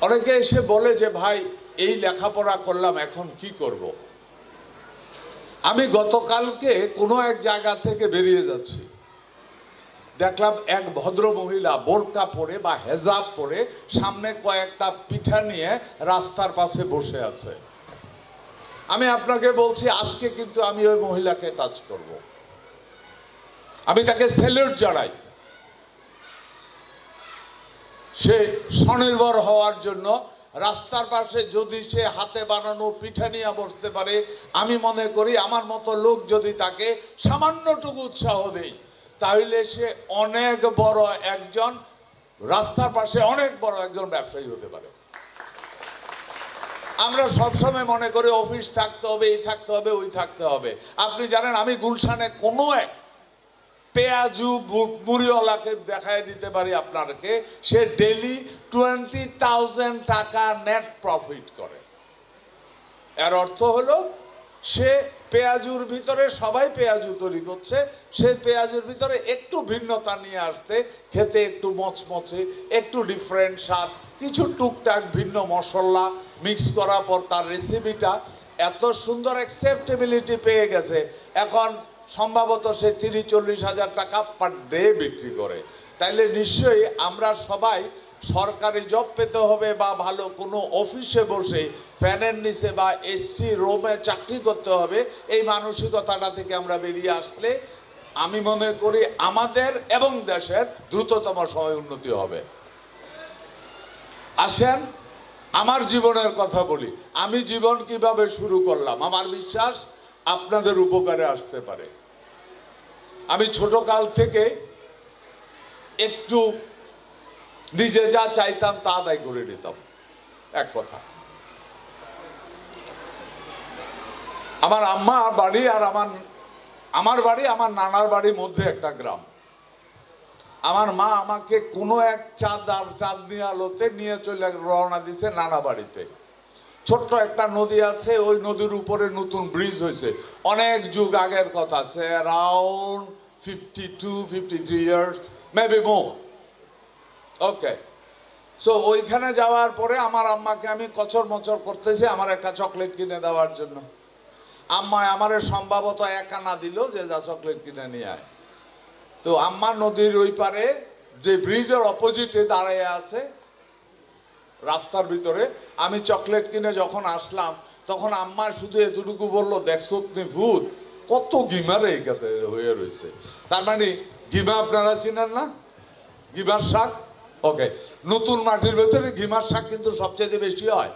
অনেকে এসে বলে যে, ভাই, এই লেখাপড়া করলাম, এখন কি করব। আমি গতকালকে কোনো এক জায়গা থেকে বেরিয়ে যাচ্ছি। দেখলাম এক ভদ্র মহিলা বোরকা পরে বা হেজাব পরে সামনে কয়েকটা পিঠা নিয়ে রাস্তার পাশে বসে আছে। আমি আপনাকে বলছি, আজকে কিন্তু আমি ওই মহিলাকে টাচ করব। আমি তাকে সেলিউট জানাই। সে স্বনির্ভর হওয়ার জন্য রাস্তার পাশে যদি সে হাতে বানানো পিঠা নিয়ে বসতে পারে, আমি মনে করি আমার মতো লোক যদি তাকে সামান্যটুকু উৎসাহ দেই তাহলে সে অনেক বড় একজন, রাস্তার পাশে অনেক বড় একজন ব্যবসায়ী হতে পারে। আমরা সবসময় মনে করি অফিস থাকতে হবে, এই থাকতে হবে, ওই থাকতে হবে। আপনি জানেন, আমি গুলশানে কোনো এক পেঁয়াজু মুড়িওয়ালাকে দেখায় দিতে পারি আপনাকে, সে ডেলি টোয়েন্টি থাউজেন্ড টাকা নেট প্রফিট করে। এর অর্থ হলো, সে পেঁয়াজুর ভিতরে, সবাই পেঁয়াজু তৈরি করছে, সে পেঁয়াজুর ভিতরে একটু ভিন্নতা নিয়ে আসতে, খেতে একটু মচমচে, একটু ডিফারেন্ট স্বাদ, কিছু টুকটাক ভিন্ন মশলা মিক্স করার পর তার রেসিপিটা এত সুন্দর অ্যাকসেপ্টেবিলিটি পেয়ে গেছে। এখন সম্ভবত সে তিরিশ, চল্লিশ হাজার টাকা পার ডে বিক্রি করে। তাইলে নিশ্চয়ই আমরা সবাই সরকারি জব পেতে হবে বা ভালো কোনো অফিসে বসে ফ্যানের নিচে বা এসি রুমে চাকরি করতে হবে, এই মানসিকতাটা থেকে আমরা বেরিয়ে আসলে আমি মনে করি আমাদের এবং দেশের দ্রুততম সময় উন্নতি হবে। আসেন, আমার জীবনের কথা বলি। আমি জীবন কীভাবে শুরু করলাম? আমার বিশ্বাস আপনাদের উপকারে আসতে পারে। আমি ছোট কাল থেকে একটু নিজে যা চাইতাম তা আদায় করে নিতাম। এক কথা। আমার আম্মা, বাড়ি আর আমার আমার বাড়ি, আমার নানার বাড়ির মধ্যে একটা গ্রাম। আমার মা আমাকে কোনো এক চাঁদ আর চাঁদনি আলোতে নিয়ে চলে রওনা দিছে নানা বাড়িতে। ছোট্ট একটা নদী আছে, ওই নদীর উপরে নতুন ব্রিজ হয়েছে। অনেক যুগ আগের কথা আছে around fifty two fifty three years maybe more okay so ওইখানে যাওয়ার পরে আমার আম্মাকে আমি কচর মচর করতেছি, আমার একটা চকলেট কিনে দেওয়ার জন্য। আম্মায় আমার সম্ভবত এক আনা দিল যে যা চকলেট কিনে নিয়ে আয়। তো আম্মা নদীর ওই পারে যে ব্রিজের অপোজিটে দাঁড়িয়ে আছে রাস্তার ভিতরে। আমি চকলেট কিনে যখন আসলাম, তখন আম্মা শুধু এতটুকু বলল দেখছ তুমি ভূত, কত গিমারে এখানে হয়ে রয়েছে। তার মানে গিমা আপনারা চিনেন না? গিমার শাক? ওকে, নতুন মাটির ভেতরে গিমার শাক কিন্তু সবচেয়ে বেশি হয়।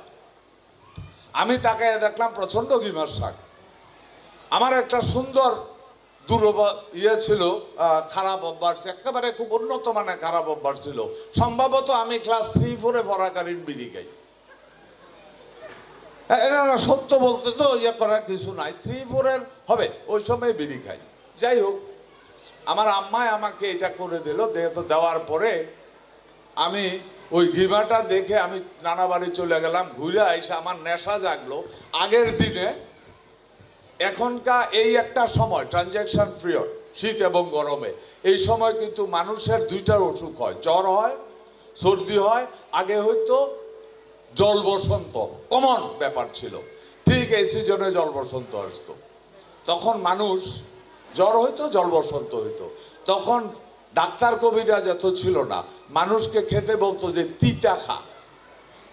আমি তাকে দেখলাম প্রচণ্ড গিমার শাক। আমার একটা সুন্দর দুরব ইয়ে ছিল খারাপ অভ্যাস, একেবারে খুব উন্নত মানে খারাপ অভ্যাস ছিল। সম্ভবত আমি ক্লাস থ্রি ফোরে পড়াকালীন বিড়ি খাই। এনারা সত্য বলতে তো ইয়ে করার কিছু নাই। থ্রি ফোরের হবে, ওই সময় বিড়ি খাই। যাই হোক, আমার আম্মায় আমাকে এটা করে দিল, যেহেতু দেওয়ার পরে আমি ওই গিমাটা দেখে আমি নানা বাড়ি চলে গেলাম, ঘুরে এসে আমার নেশা জাগলো। আগের দিনে এখনকার এই একটা সময় ট্রানজ্যাকশন পিরিয়ড শীত এবং গরমে, এই সময় কিন্তু মানুষের দুইটার অসুখ হয়। জ্বর হয়, সর্দি হয়, আগে হয়তো জল বসন্ত, কমন ব্যাপার ছিল। ঠিক এই সিজনে জল বসন্ত আসতো। তখন মানুষ, জ্বর হইতো, জল বসন্ত হইতো। তখন ডাক্তার কবিরা যত ছিল না, মানুষকে খেতে বলতো যে, তিতা খা।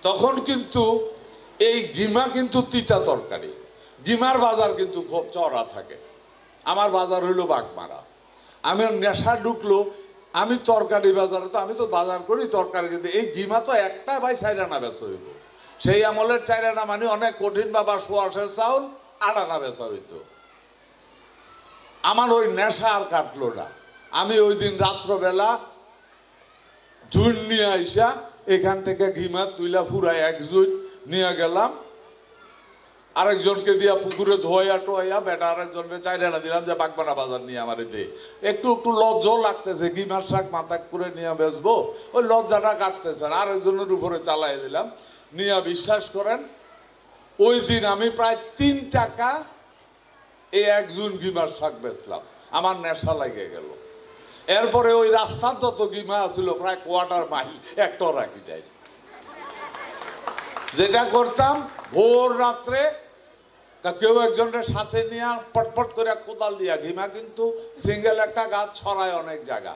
তখন কিন্তু এই গিমা কিন্তু তিতা তরকারি। গিমার বাজার কিন্তু খুব চড়া থাকে। আমার বাজার হইল বাগমারা। আমি নেশা ঢুকলো, আমি তরকারি বাজারে তো আমি তো বাজার করি, তরকারি কিন্তু এই গিমা তো একটা ভাই চাইরানা বেচা হইব। সেই আমলের চাইরানা মানে অনেক কঠিন বাবা সোয়াশের চাউল আড়ানা বেচা হইতো। আমার ওই নেশা আর কাটলো না। আমি ওই দিন রাত্রবেলা ঝুল নিয়ে আইসা এখান থেকে ঘিমা তুইলা ফুরাই এক জুই নিয়ে গেলাম। আরেকজনকে দিয়া পুকুরে ধোয়া টোয়া, বেটা আরেকজনকে চাইনা দিলাম যে বাগবানা বাজার নিয়ে আমার দে। একটু একটু লজ্জাও লাগতেছে ঘিমার শাক মাথা করে নিয়ে বেচবো, ওই লজ্জাটা কাটতেছে আরেকজনের উপরে চালাই দিলাম। নিয়ে বিশ্বাস করেন, ওই দিন আমি প্রায় তিন টাকা এই একজন গিমার শাক বেচলাম। আমার নেশা লাগে গেল। এরপরে ওই রাস্তার যত গিমা ছিল প্রায় কোয়ার্টার মাইল একটাও রাখি যায় যেটা করতাম, ভোর রাত্রে তা কেউ একজনের সাথে নিয়ে পটপট করে কোদাল দিয়া ঘিমা, কিন্তু সিঙ্গেল একটা গাছ ছড়ায় অনেক জায়গা।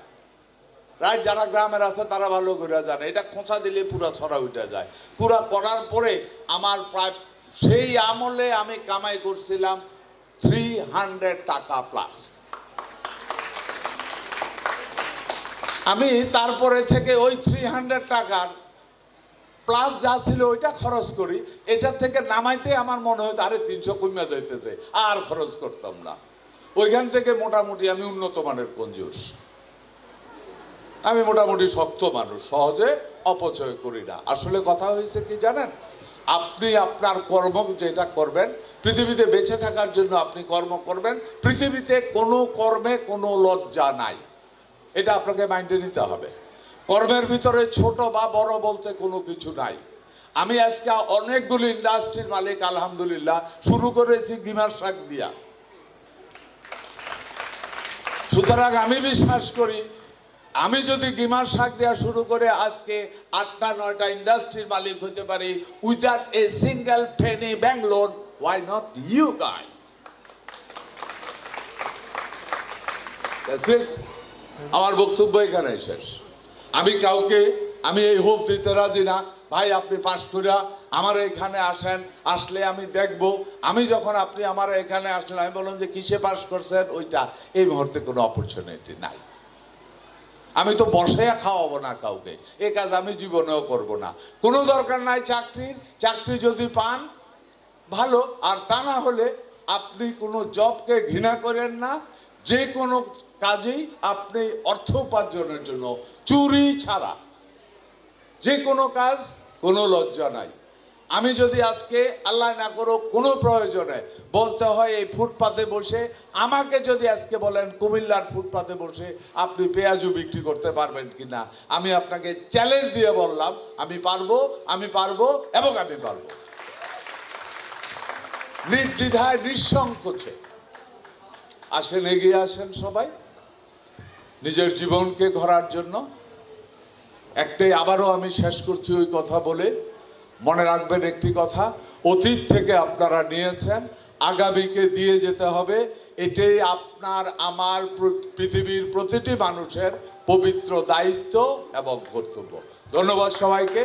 রায় যারা গ্রামের আছে তারা ভালো করে জানে। এটা খোঁচা দিলে পুরা ছড়া উঠে যায়। পুরা করার পরে আমার প্রায় সেই আমলে আমি কামাই করছিলাম থ্রি হান্ড্রেড টাকা প্লাস আমি তারপরে থেকে ওই থ্রি হান্ড্রেড টাকার প্লাস যা ছিল ওইটা খরচ করি। এটা থেকে নামাইতে আমার মনে হতো আরে তিনশো কমিয়া যাইতেছে, আর খরচ করতাম না। ওইখান থেকে মোটামুটি আমি উন্নত মানের কঞ্জুস। আমি মোটামুটি শক্ত মানুষ, সহজে অপচয় করি না। আসলে কথা হয়েছে কি জানেন? আপনি আপনার কর্ম যেটা করবেন, পৃথিবীতে বেঁচে থাকার জন্য আপনি কর্ম করবেন, পৃথিবীতে কোনো কর্মে কোনো লজ্জা নাই। এটা আপনাকে মাইন্ডে নিতে হবে। কর্মের ভিতরে ছোট বা বড় বলতে কোনো কিছু নাই। আমি আজকে অনেকগুলি ইন্ডাস্ট্রির মালিক, আলহামদুলিল্লাহ, শুরু করেছি গিমার শাক দিয়া। সুতরাং আমি বিশ্বাস করি, আমি যদি গিমার শাক দেওয়া শুরু করে আজকে আটটা, নয়টা ইন্ডাস্ট্রির মালিক হতে পারি without a single penny Bangalore why not you it. আমার বক্তব্য এখানে শেষ। আমি কাউকে, আমি এই হোপ দিতে রাজি না। ভাই, আপনি পাশ করিয়া আমার এখানে আসেন, আসলে আমি দেখব। আমি যখন আপনি আমার এখানে আসলেন আমি বললাম যে কিসে পাশ করছেন? ওইটা। এই মুহূর্তে কোনো অপরচুনিটি নাই। আমি তো বসে খাওয়াবো না কাউকে। এ কাজ আমি জীবনেও করব না। কোনো দরকার নাই চাকরির। চাকরি যদি পান, ভালো। আর তা না হলে আপনি কোনো জবকে ঘৃণা করেন না। যে কোনো কাজেই আপনি অর্থ উপার্জনের জন্য চুরি ছাড়া। যে কোনো কাজ, কোনো লজ্জা নাই। আমি যদি আজকে আল্লাহ না করো কোনো প্রয়োজনে বলতে হয় এই ফুটপাতে বসে, আমাকে যদি আজকে বলেন কুমিল্লার ফুটপাতে বসে আপনি পেঁয়াজু বিক্রি করতে পারবেন কিনা, আমি আপনাকে চ্যালেঞ্জ দিয়ে বললাম, আমি পারব আমি পারব এবং আমি পারব। নির্দ্বিধায়, নিঃসংকোচে। আসেন, এগিয়ে আসেন সবাই। নিজের জীবনকে ঘরার জন্য। একটাই আবারও আমি শেষ করছি ওই কথা বলে। মনে রাখবেন একটি কথা, অতীত থেকে আপনারা নিয়েছেন, আগামীকে দিয়ে যেতে হবে। এটাই আপনার, আমার পৃথিবীর প্রতিটি মানুষের পবিত্র দায়িত্ব এবং কর্তব্য। ধন্যবাদ সবাইকে।